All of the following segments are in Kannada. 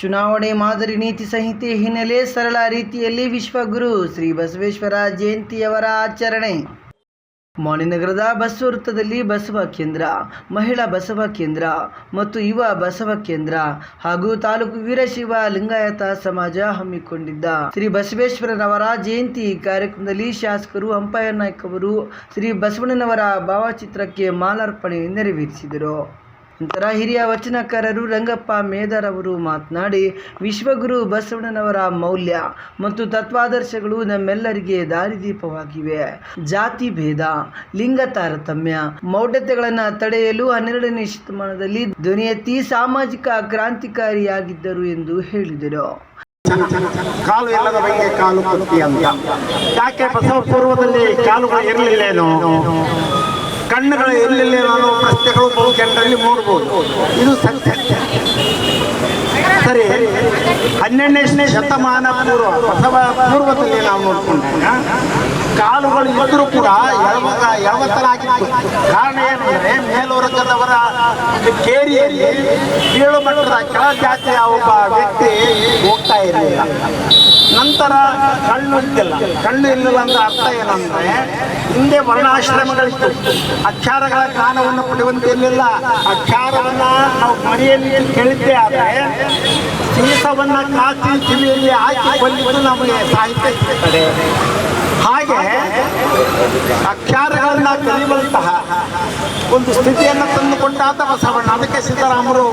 ಚುನಾವಣೆ ಮಾದರಿ ನೀತಿ ಸಂಹಿತೆ ಹಿನ್ನೆಲೆ ಸರಳ ರೀತಿಯಲ್ಲಿ ವಿಶ್ವಗುರು ಶ್ರೀ ಬಸವೇಶ್ವರ ಜಯಂತಿಯವರ ಆಚರಣೆ. ಮಾಣಿನಗರದ ಬಸವ ವೃತ್ತದಲ್ಲಿ ಬಸವ ಕೇಂದ್ರ, ಮಹಿಳಾ ಬಸವ ಕೇಂದ್ರ ಮತ್ತು ಯುವ ಬಸವ ಕೇಂದ್ರ ಹಾಗೂ ತಾಲೂಕು ವೀರಶಿವ ಲಿಂಗಾಯತ ಸಮಾಜ ಹಮ್ಮಿಕೊಂಡಿದ್ದ ಶ್ರೀ ಬಸವೇಶ್ವರನವರ ಜಯಂತಿ ಕಾರ್ಯಕ್ರಮದಲ್ಲಿ ಶಾಸಕರು ಹಂಪಯ್ಯ ನಾಯ್ಕ ಅವರು ಶ್ರೀ ಬಸವಣ್ಣನವರ ಭಾವಚಿತ್ರಕ್ಕೆ ಮಾಲಾರ್ಪಣೆ ನೆರವೇರಿಸಿದರು. ನಂತರ ಹಿರಿಯ ವಚನಕಾರರು ರಂಗಪ್ಪ ಮೇಧರ್ ಅವರು ಮಾತನಾಡಿ, ವಿಶ್ವಗುರು ಬಸವಣ್ಣನವರ ಮೌಲ್ಯ ಮತ್ತು ತತ್ವಾದರ್ಶಗಳು ನಮ್ಮೆಲ್ಲರಿಗೆ ದಾರಿದೀಪವಾಗಿವೆ. ಜಾತಿ ಭೇದ, ಲಿಂಗ ತಾರತಮ್ಯ, ಮೌಢ್ಯತೆಗಳನ್ನು ತಡೆಯಲು ಹನ್ನೆರಡನೇ ಶತಮಾನದಲ್ಲಿ ಧ್ವನಿ ಎತ್ತಿ ಸಾಮಾಜಿಕ ಕ್ರಾಂತಿಕಾರಿಯಾಗಿದ್ದರು ಎಂದು ಹೇಳಿದರು. ಕಾಲು ಇಲ್ಲದ ಬಗ್ಗೆ ಕಾಲು ಅಂತ. ಯಾಕೆ ಬಸವ ಪೂರ್ವದಲ್ಲಿ ಕಾಲುಗಳು ಇರಲಿಲ್ಲೇನೋ? ಕಣ್ಣುಗಳು ಎಲ್ಲೆಲ್ಲಿ ನಾನು ಪ್ರಶ್ನೆಗಳು ಬಹು ಜನರಲ್ಲಿ ಮೂಡಬಹುದು ಇದು ಸತ್ಯ. ಸರಿ. ಹನ್ನೆರಡನೇ ಶತಮಾನ ಪೂರ್ವ, ಬಸವ ಪೂರ್ವದಲ್ಲಿ ನಾವು ನೋಡ್ಕೊಂಡಾಗ ಕಾಲುಗಳು ಇದ್ರೂ ಕೂಡ ಎಳವಾಗ ಎಳವತ್ತಲಾಗಿತ್ತು ಕಾರಣ ಏನಂದ್ರೆ, ಮೇಲ್ವರ್ಗದವರ ಕೇರಿಯಲ್ಲಿ ಕೀಳು ಮಟ್ಟದ ಕೆಳ ಜಾತಿಯ ಒಬ್ಬ ವ್ಯಕ್ತಿ ಹೋಗ್ತಾ ಇರಲಿಲ್ಲ. ನಂತರ ಕಣ್ಣು ಇದ್ದಿಲ್ಲ. ಕಣ್ಣು ಇಲ್ಲ ಅಂತ ಅರ್ಥ ಏನಂದ್ರೆ, ಹಿಂದೆ ವರ್ಣಾಶ್ರಮಗಳಿತ್ತು. ಅಕ್ಷರಗಳ ಜ್ಞಾನವನ್ನು ಪಡೆಯುವಂತಿರಲಿಲ್ಲ. ಅಕ್ಷರವನ್ನ ನಾವು ಮನೆಯಲ್ಲಿ ಕೇಳಿದ್ದೇ ಆದರೆ ಸೀಸವನ್ನ ಕಾಚಿ ಕಿವಿಯಲ್ಲಿ ಹಾಕಿ ಬಂದಿದ್ದು ನಮಗೆ ಸಾಹಿತ್ಯ ಹಾಗೆ ಅಕ್ಷರಗಳನ್ನ ಕಲಿಯುವಂತಹ ಒಂದು ಸ್ಥಿತಿಯನ್ನು ತಂದುಕೊಂಡಾತ ಬಸವಣ್ಣ. ಅದಕ್ಕೆ ಸಿದ್ದರಾಮರು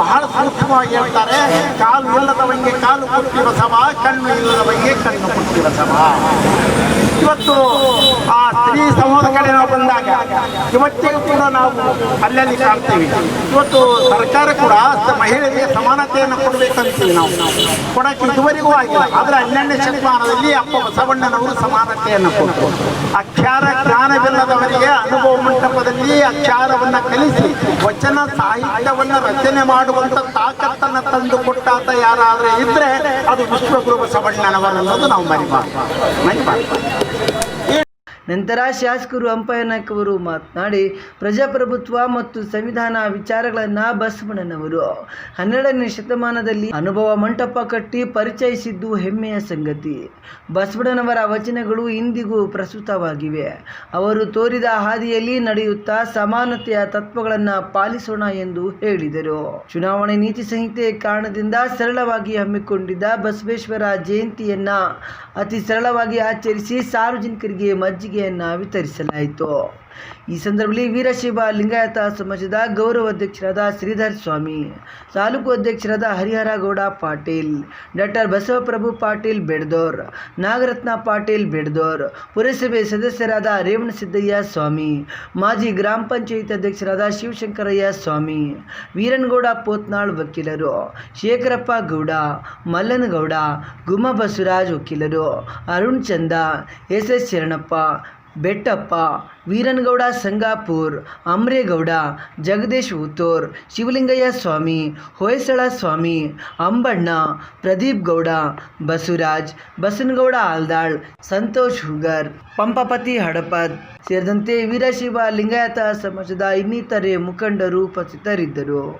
ಬಹಳ ಸೂಕ್ಷ್ಮವಾಗಿ ಹೇಳ್ತಾರೆ, ಕಾಲು ಇಲ್ಲದವಂಗೆ ಕಾಲು ಕೊಟ್ಟಿ ಬಸವ, ಕಣ್ಣು ಇಲ್ಲದವಂಗೆ ಕಣ್ಣು ಕೊಟ್ಟಿ ಬಸವ. ಇವತ್ತು ಆ ಸ್ತ್ರೀ ಸಮೂಹದ ಕಡೆ ನಾವು ಬಂದಾಗ ಇವತ್ತಿಗೂ ಕೂಡ ನಾವು ಅಲ್ಲಲ್ಲಿ ಕಾಣ್ತೀವಿ. ಇವತ್ತು ಸರ್ಕಾರ ಕೂಡ ಮಹಿಳೆಯರಿಗೆ ಸಮಾನತೆಯನ್ನು ಕೊಡಬೇಕಂತೀವಿ ನಾವು. ಕೊಡಕ್ಕೆ ಇದುವರೆಗೂ ಆಗಿಲ್ಲ. ಆದ್ರೆ ಹನ್ನೆರಡನೇ ಶತಮಾನದಲ್ಲಿ ಅಪ್ಪ ಬಸವಣ್ಣನವರು ಸಮಾನತೆಯನ್ನು ಕೊಟ್ಟರು. ಅಕ್ಷರ ಜ್ಞಾನವಿಲ್ಲದವರಿಗೆ ಅನುಭವ ಮಂಟಪದಲ್ಲಿ ಅಕ್ಷರವನ್ನು ಕಲಿಸಿ, ವಚನ ಸಾಹಿತ್ಯವನ್ನು ರಚನೆ ಮಾಡುವಂತ ತಾಕತ್ತನ್ನು ತಂದು ಕೊಟ್ಟಾತ ಯಾರಾದ್ರೆ ಇದ್ರೆ ಅದು ವಿಶ್ವಗುರು ಬಸವಣ್ಣನವರು ಅನ್ನೋದು ನಾವು ಮರಿಬಾರ್ದು. ಮರಿಬಾರ್ದು. ನಂತರ ಶಾಸಕರು ಅವರು ಮಾತನಾಡಿ, ಪ್ರಜಾಪ್ರಭುತ್ವ ಮತ್ತು ಸಂವಿಧಾನ ವಿಚಾರಗಳನ್ನು ಬಸವಣ್ಣನವರು ಹನ್ನೆರಡನೇ ಶತಮಾನದಲ್ಲಿ ಅನುಭವ ಮಂಟಪ ಕಟ್ಟಿ ಪರಿಚಯಿಸಿದ್ದು ಹೆಮ್ಮೆಯ ಸಂಗತಿ. ಬಸವಣ್ಣನವರ ವಚನಗಳು ಇಂದಿಗೂ ಪ್ರಸ್ತುತವಾಗಿವೆ. ಅವರು ತೋರಿದ ಹಾದಿಯಲ್ಲಿ ನಡೆಯುತ್ತಾ ಸಮಾನತೆಯ ತತ್ವಗಳನ್ನು ಪಾಲಿಸೋಣ ಎಂದು ಹೇಳಿದರು. ಚುನಾವಣೆ ನೀತಿ ಸಂಹಿತೆ ಕಾರಣದಿಂದ ಸರಳವಾಗಿ ಹಮ್ಮಿಕೊಂಡಿದ್ದ ಬಸವೇಶ್ವರ ಜಯಂತಿಯನ್ನ ಅತಿ ಸರಳವಾಗಿ ಆಚರಿಸಿ ಸಾರ್ವಜನಿಕರಿಗೆ ಮಜ್ಜಿಗೆಯನ್ನ ವಿತರಿಸಲಾಯಿತು. ಈ ಸಂದರ್ಭದಲ್ಲಿ ವೀರಶೈವ ಲಿಂಗಾಯತ ಸಮಾಜದ ಗೌರವ ಅಧ್ಯಕ್ಷರಾದ ಶ್ರೀಧರ್ ಸ್ವಾಮಿ, ತಾಲೂಕು ಅಧ್ಯಕ್ಷರಾದ ಹರಿಹರ ಗೌಡ ಪಾಟೀಲ್, ಡಾಕ್ಟರ್ ಬಸವಪ್ರಭು ಪಾಟೀಲ್ ಬೆಡ್ದೋರ್, ನಾಗರತ್ನ ಪಾಟೀಲ್ ಬೆಡ್ದೋರ್, ಪುರಸಭೆ ಸದಸ್ಯರಾದ ರೇವಣಸಿದ್ದಯ್ಯ ಸ್ವಾಮಿ, ಮಾಜಿ ಗ್ರಾಮ ಪಂಚಾಯತ್ ಅಧ್ಯಕ್ಷರಾದ ಶಿವಶಂಕರಯ್ಯ ಸ್ವಾಮಿ, ವೀರನಗೌಡ ಪೋತ್ನಾಳ್ ವಕೀಲರು, ಶೇಖರಪ್ಪ ಗೌಡ, ಮಲ್ಲನಗೌಡ ಗುಮ್ಮ ಬಸವರಾಜ್ ವಕೀಲರು, ಅರುಣ್ ಚಂದ, ಎಸ್ ಎಸ್ ಶರಣಪ್ಪ ಬೆಟ್ಟಪ್ಪ, ವೀರನಗೌಡ, ಸಂಗಾಪುರ್, ಅಮ್ರೇಗೌಡ, ಜಗದೀಶ್ ಉತ್ತೂರ್, ಶಿವಲಿಂಗಯ್ಯ ಸ್ವಾಮಿ, ಹೊಯ್ಸಳ ಸ್ವಾಮಿ, ಅಂಬಣ್ಣ, ಪ್ರದೀಪ್ ಗೌಡ, ಬಸವರಾಜ್, ಬಸನಗೌಡ ಆಲ್ದಾಳ್ ಸಂತೋಷ್ ಹುಗರ್, ಪಂಪಪತಿ ಹಡಪದ್ ಸೇರಿದಂತೆ ವೀರಶಿವ ಲಿಂಗಾಯತ ಸಮಾಜದ ಇನ್ನಿತರೆ ಮುಖಂಡರು ಉಪಸ್ಥಿತರಿದ್ದರು.